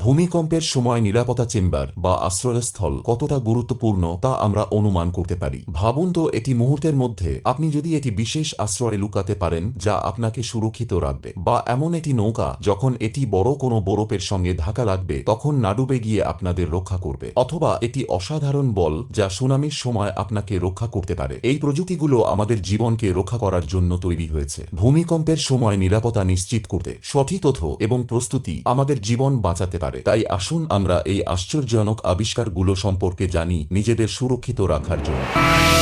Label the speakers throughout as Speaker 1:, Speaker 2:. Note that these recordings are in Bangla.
Speaker 1: ভূমিকম্পের সময় নিরাপত্তা চেম্বার বা আশ্রয়স্থল কতটা গুরুত্বপূর্ণ তা আমরা অনুমান করতে পারি। ভাবুন তো, এটি মুহূর্তের মধ্যে আপনি যদি এটি বিশেষ আশ্রয়ে লুকাতে পারেন যা আপনাকে সুরক্ষিত রাখবে, বা এমন একটি নৌকা যখন এটি বড় কোনো বরফের সঙ্গে ধাক্কা লাগবে, তখন না ডুবে গিয়ে আপনাদের রক্ষা করবে, অথবা এটি অসাধারণ বল যা সুনামির সময় আপনাকে রক্ষা করতে পারে। এই প্রযুক্তিগুলো আমাদের জীবনকে রক্ষা করার জন্য তৈরি হয়েছে। ভূমিকম্পের সময় নিরাপত্তা নিশ্চিত করতে সঠিক তথ্য এবং প্রস্তুতি আমাদের জীবন বাঁচাতে পারে। তাই আসুন আমরা এই আশ্চর্যজনক আবিষ্কারগুলো সম্পর্কে জানি নিজেদের সুরক্ষিত রাখার জন্য।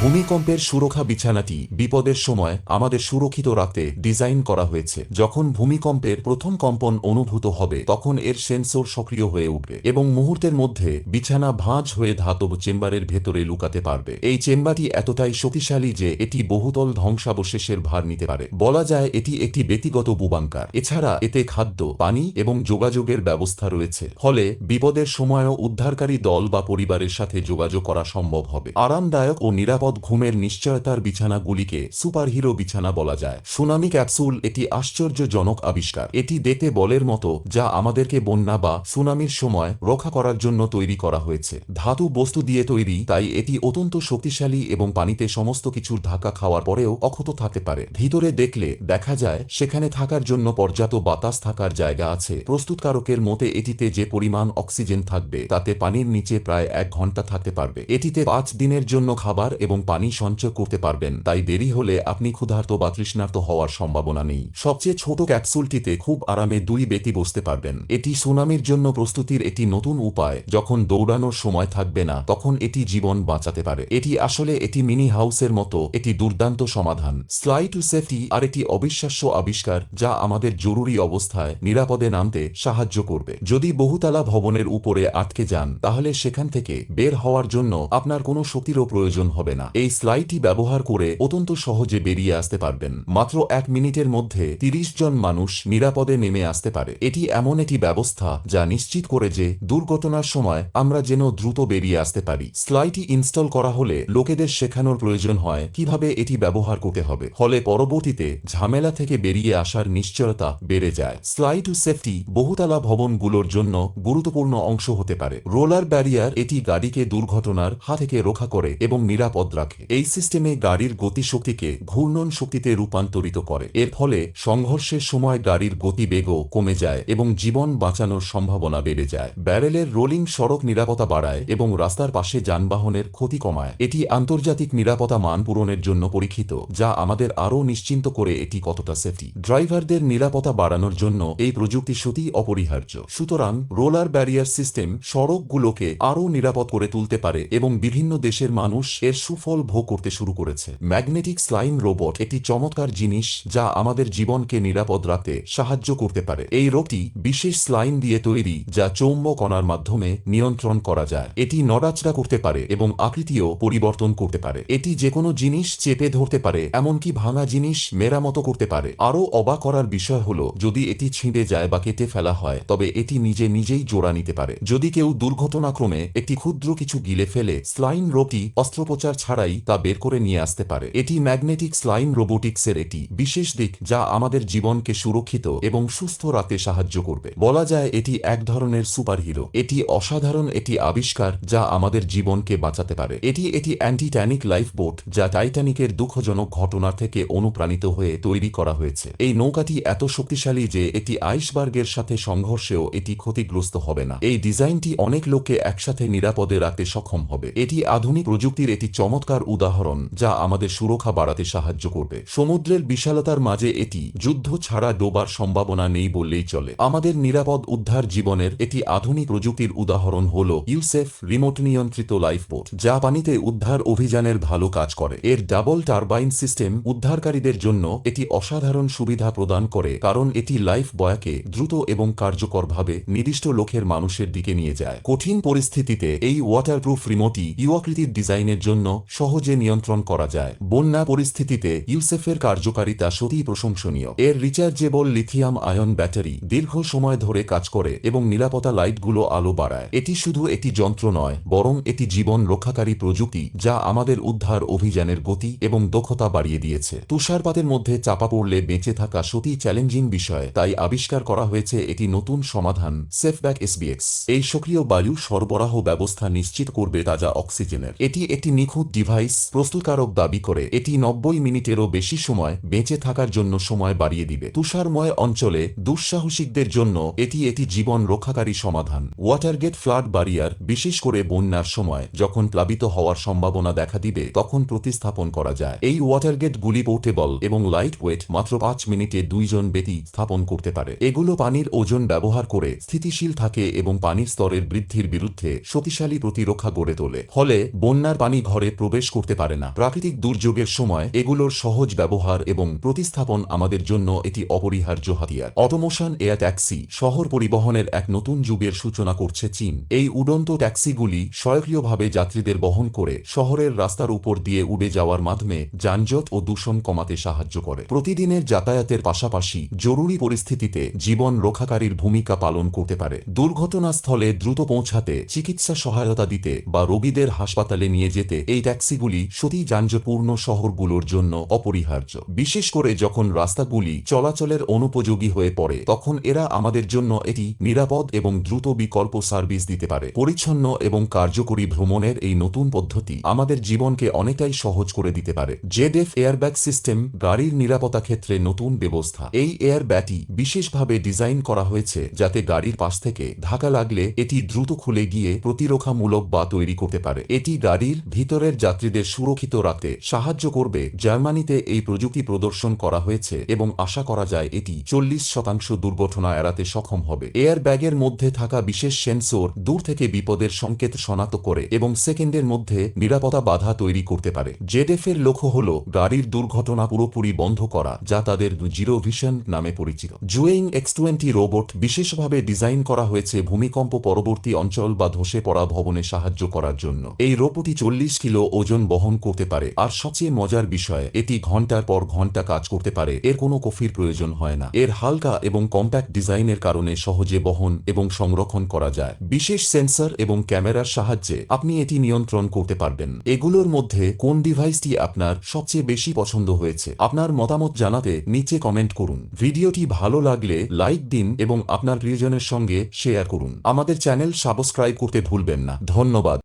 Speaker 1: ভূমিকম্পের সুরক্ষা বিছানাটি বিপদের সময় আমাদের সুরক্ষিত রাখতে ডিজাইন করা হয়েছে। যখন ভূমিকম্পের প্রথম কম্পন অনুভূত হবে, তখন এর সেন্সর সক্রিয় হয়ে উঠবে এবং মুহূর্তের মধ্যে বিছানা ভাঁজ হয়ে ধাতব চেম্বারের ভেতরে লুকাতে পারবে। এই চেম্বারটি এতটাই শক্তিশালী যে এটি বহুতল ধ্বংসাবশেষের ভার নিতে পারে। বলা যায় এটি একটি ব্যক্তিগত বুবাঙ্কার। এছাড়া এতে খাদ্য, পানি এবং যোগাযোগের ব্যবস্থা রয়েছে। ফলে বিপদের সময়ও উদ্ধারকারী দল বা পরিবারের সাথে যোগাযোগ করা সম্ভব হবে। আরামদায়ক ও নিরাপদ ঘুমের নিশ্চয়তার বিছানাগুলিকে সুপারহিরো বিছানা বলা যায়। সুনামি ক্যাপসুল এটি আশ্চর্যজনক আবিষ্কার। এটি দেখতে বলের মতো, যা আমাদেরকে বন্যা বা সুনামির সময় রক্ষা করার জন্য তৈরি করা হয়েছে। ধাতু বস্তু দিয়ে তৈরি, তাই এটি অত্যন্ত শক্তিশালী এবং পানিতে সমস্ত কিছুর ধাক্কা খাওয়ার পরেও অক্ষত থাকতে পারে। ভিতরে দেখলে দেখা যায়, সেখানে থাকার জন্য পর্যাপ্ত বাতাস থাকার জায়গা আছে। প্রস্তুতকারকের মতে, এটিতে যে পরিমাণ অক্সিজেন থাকবে, তাতে পানির নিচে প্রায় এক ঘণ্টা থাকতে পারবে। এটিতে পাঁচ দিনের জন্য খাবার এবং পানি সঞ্চয় করতে পারবেন, তাই দেরি হলে আপনি ক্ষুধার্ত বা তৃষ্ণার্ত হওয়ার সম্ভাবনা নেই। সবচেয়ে ছোট ক্যাপসুলটিতে খুব আরামে দুই ব্যক্তি বসতে পারবেন। এটি সুনামির জন্য প্রস্তুতির একটি নতুন উপায়। যখন দৌড়ানোর সময় থাকবে না, তখন এটি জীবন বাঁচাতে পারে। এটি আসলে এটি মিনি হাউসের মতো একটি দুর্দান্ত সমাধান। স্লাই টু সেফটি আর একটি অবিশ্বাস্য আবিষ্কার যা আমাদের জরুরি অবস্থায় নিরাপদে নামতে সাহায্য করবে। যদি বহুতলা ভবনের উপরে আটকে যান, তাহলে সেখান থেকে বের হওয়ার জন্য আপনার কোনো শক্তিরও প্রয়োজন হবে না। এই স্লাইডটি ব্যবহার করে অত্যন্ত সহজে বেরিয়ে আসতে পারবেন। মাত্র এক মিনিটের মধ্যে তিরিশ জন মানুষ নিরাপদে নেমে আসতে পারে। এটি এমন একটি ব্যবস্থা যা নিশ্চিত করে যে দুর্ঘটনার সময় আমরা যেন দ্রুত বেরিয়ে আসতে পারি। স্লাইডটি ইনস্টল করা হলে লোকেদের শেখানোর প্রয়োজন হয় কীভাবে এটি ব্যবহার করতে হবে। ফলে পরবর্তীতে ঝামেলা থেকে বেরিয়ে আসার নিশ্চয়তা বেড়ে যায়। স্লাইড টু সেফটি বহুতলা ভবনগুলোর জন্য গুরুত্বপূর্ণ অংশ হতে পারে। রোলার ব্যারিয়ার এটি গাড়িকে দুর্ঘটনার হাত থেকে রক্ষা করে এবং নিরাপদ রাখে। এই সিস্টেমে গাড়ির গতিশক্তিকে ঘূর্ণন শক্তিতে রূপান্তরিত করে। এর ফলে সংঘর্ষের সময় গাড়ির গতিবেগও কমে যায় এবং জীবন বাঁচানোর সম্ভাবনা বেড়ে যায়। ব্যারেলের রোলিং সড়ক নিরাপত্তা বাড়ায় এবং রাস্তার পাশে যানবাহনের ক্ষতি কমায়। এটি আন্তর্জাতিক নিরাপত্তা মান পূরণের জন্য পরীক্ষিত, যা আমাদের আরও নিশ্চিন্ত করে এটি কতটা সেফটি ড্রাইভারদের নিরাপত্তা বাড়ানোর জন্য এই প্রযুক্তি সত্যি অপরিহার্য। সুতরাং রোলার ব্যারিয়ার সিস্টেম সড়কগুলোকে আরও নিরাপদ করে তুলতে পারে এবং বিভিন্ন দেশের মানুষ এর সুফল ভোগ করতে শুরু করেছে। ম্যাগনেটিক স্লাইম রোবট একটি চমৎকার জিনিস যা আমাদের জীবনকে নিরাপদ রাখতে সাহায্য করতে পারে। এই রোগটি বিশেষ স্লাইম দিয়ে তৈরি, যা চৌম্বক কণার মাধ্যমে নিয়ন্ত্রণ করা যায়। এটি নড়াচড়া করতে পারে এবং আকৃতিও পরিবর্তন করতে পারে। এটি যে কোনো জিনিস চেপে ধরতে পারে, এমনকি ভাঙা জিনিস মেরামত করতে পারে। আরও অবাক করার বিষয় হল, যদি এটি ছিঁড়ে যায় বা কেটে ফেলা হয়, তবে এটি নিজে নিজেই জোড়া নিতে পারে। যদি কেউ দুর্ঘটনাক্রমে একটি ক্ষুদ্র কিছু গিলে ফেলে স্লাইন রোগটি অস্ত্রোপচার ছাড়াই তা বের করে নিয়ে আসতে পারে। এটি ম্যাগনেটিক স্লাইম রোবোটিক্সের একটি বিশেষ দিক যা আমাদের জীবনকে সুরক্ষিত এবং সুস্থ রাখতে সাহায্য করবে। বলা যায় এটি এক ধরনের সুপারহিরো। এটি অসাধারণ একটি আবিষ্কার যা আমাদের জীবনকে বাঁচাতে পারে। এটি এটি অ্যান্টি ট্যানিক লাইফ বোট যা টাইটানিকের দুঃখজনক ঘটনা থেকে অনুপ্রাণিত হয়ে তৈরি করা হয়েছে। এই নৌকাটি এত শক্তিশালী যে এটি আইসবার্গের সাথে সংঘর্ষেও এটি ক্ষতিগ্রস্ত হবে না। এই ডিজাইনটি অনেক লোককে একসাথে নিরাপদে রাখতে সক্ষম হবে। এটি আধুনিক প্রযুক্তির এটি একটি চমৎকার উদাহরণ যা আমাদের সুরক্ষা বাড়াতে সাহায্য করবে। সমুদ্রের বিশালতার মাঝে এটি যুদ্ধ ছাড়া ডোবার সম্ভাবনা নেই বললেই চলে। আমাদের নিরাপদ উদ্ধার জীবনের একটি আধুনিক প্রযুক্তির উদাহরণ হল ইউসেফ রিমোট নিয়ন্ত্রিত লাইফ বোট যা পানিতে উদ্ধার অভিযানের ভালো কাজ করে। এর ডাবল টারবাইন সিস্টেম উদ্ধারকারীদের জন্য এটি অসাধারণ সুবিধা প্রদান করে, কারণ এটি লাইফ বয়াকে দ্রুত এবং কার্যকরভাবে নির্দিষ্ট লক্ষ্যের মানুষের দিকে নিয়ে যায়। কঠিন পরিস্থিতিতে এই ওয়াটারপ্রুফ রিমোটই ইউআকৃতির ডিজাইনের জন্য সহজে নিয়ন্ত্রণ করা যায়। বন্যা পরিস্থিতিতে ইউসেফের কার্যকারিতা সত্যিই প্রশংসনীয়। এর রিচার্জেবল লিথিয়াম আয়ন ব্যাটারি দীর্ঘ সময় ধরে কাজ করে এবং নিরাপত্তা লাইটগুলো আলো বাড়ায়। এটি শুধু একটি যন্ত্র নয়, বরং এটি জীবন রক্ষাকারী প্রযুক্তি যা আমাদের উদ্ধার অভিযানের গতি এবং দক্ষতা বাড়িয়ে দিয়েছে। তুষারপাতের মধ্যে চাপা পড়লে বেঁচে থাকা সত্যি চ্যালেঞ্জিং বিষয়, তাই আবিষ্কার করা হয়েছে এটি নতুন সমাধান, সেফব্যাক এসবিএক্স। এই সক্রিয় বায়ু সরবরাহ ব্যবস্থা নিশ্চিত করবে তাজা অক্সিজেনের। এটি একটি নিখুঁত ডিভাইস প্রস্তুতকারক দাবি করে, এটি নব্বই মিনিটেরও বেশি সময় বেঁচে থাকার জন্য সময় বাড়িয়ে দিবে। তুষারময় অঞ্চলে দুঃসাহসিকদের জন্য এটি একটি জীবন রক্ষাকারী সমাধান। ওয়াটারগেট ফ্লাড বারিয়ার বিশেষ করে বন্যার সময়, যখন প্লাবিত হওয়ার সম্ভাবনা দেখা দিবে, তখন প্রতিস্থাপন করা যায়। এই ওয়াটারগেট গুলি পোর্টেবল এবং লাইট ওয়েট মাত্র পাঁচ মিনিটে দুইজন ব্যক্তি স্থাপন করতে পারে। এগুলো পানির ওজন ব্যবহার করে স্থিতিশীল থাকে এবং পানির স্তরের বৃদ্ধির বিরুদ্ধে শক্তিশালী প্রতিরক্ষা গড়ে তোলে। ফলে বন্যার পানি ঘরে প্রবেশ করতে পারে না। প্রাকৃতিক দুর্যোগের সময় এগুলোর সহজ ব্যবহার এবং প্রতিস্থাপন আমাদের জন্য এটি অপরিহার্য হাতিয়ার। অটোমোশন এয়ার ট্যাক্সি শহর পরিবহনের এক নতুন যুগের সূচনা করছে চীন। এই উড়ন্ত ট্যাক্সিগুলি স্বয়ংক্রিয়ভাবে যাত্রীদের বহন করে শহরের রাস্তার উপর দিয়ে উড়ে যাওয়ার মাধ্যমে যানজট ও দূষণ কমাতে সাহায্য করে। প্রতিদিনের যাতায়াতের পাশাপাশি জরুরি পরিস্থিতিতে জীবন রক্ষাকারীর ভূমিকা পালন করতে পারে। দুর্ঘটনাস্থলে দ্রুত পৌঁছাতে চিকিৎসা সহায়তা দিতে বা রোগীদের হাসপাতালে নিয়ে যেতে এই ট্যাক্সিগুলি সতী যানজটপূর্ণ শহরগুলোর জন্য অপরিহার্য। বিশেষ করে যখন রাস্তাগুলি চলাচলের অনুপযোগী হয়ে পড়ে, তখন এরা আমাদের জন্য এটি নিরাপদ এবং দ্রুত বিকল্প সার্ভিস দিতে পারে। পরিচ্ছন্ন এবং কার্যকরী ভ্রমণের এই নতুন পদ্ধতি আমাদের জীবনকে অনেকটাই সহজ করে দিতে পারে। জেডএফ এয়ারব্যাগ সিস্টেম গাড়ির নিরাপত্তা ক্ষেত্রে নতুন ব্যবস্থা। এই এয়ার ব্যাটি বিশেষভাবে ডিজাইন করা হয়েছে যাতে গাড়ির পাশ থেকে ধাক্কা লাগলে এটি দ্রুত খুলে গিয়ে প্রতিরক্ষামূলক বা তৈরি করতে পারে। এটি গাড়ির ভিতরের যাত্রীদের সুরক্ষিত রাখতে সাহায্য করবে। জার্মানিতে এই প্রযুক্তি প্রদর্শন করা হয়েছে এবং আশা করা যায় এটি চল্লিশ শতাংশ দুর্ঘটনা এড়াতে সক্ষম হবে। এয়ার ব্যাগের মধ্যে থাকা বিশেষ সেন্সর দূর থেকে বিপদের সংকেত শনাক্ত করে এবং সেকেন্ডের মধ্যে নিরাপত্তা বাধা তৈরি করতে পারে। জেডএফ এর লক্ষ্য হল গাড়ির দুর্ঘটনা পুরোপুরি বন্ধ করা, যা তাদের জিরো ভিশন নামে পরিচিত। জুয়েইং এক্স টোয়েন্টি রোবট বিশেষভাবে ডিজাইন করা হয়েছে ভূমিকম্প পরবর্তী অঞ্চল বা ধসে পড়া ভবনে সাহায্য করার জন্য। এই রোবটটি চল্লিশ কিলো ওজন বহন করতে পারে। আর সবচেয়ে মজার বিষয়, এটি ঘণ্টার পর ঘণ্টা কাজ করতে পারে। এর কোনো কফির প্রয়োজন হয় না। এর হালকা এবং কম্প্যাক্ট ডিজাইনের কারণে সহজে বহন এবং সংরক্ষণ করা যায়। বিশেষ সেন্সর এবং ক্যামেরার সাহায্যে আপনি এটি নিয়ন্ত্রণ করতে পারবেন। এগুলোর মধ্যে কোন ডিভাইসটি আপনার সবচেয়ে বেশি পছন্দ হয়েছে, আপনার মতামত জানাতে নিচে কমেন্ট করুন। ভিডিওটি ভালো লাগলে লাইক দিন এবং আপনার প্রিয়জনের সঙ্গে শেয়ার করুন। আমাদের চ্যানেল সাবস্ক্রাইব করতে ভুলবেন না। ধন্যবাদ।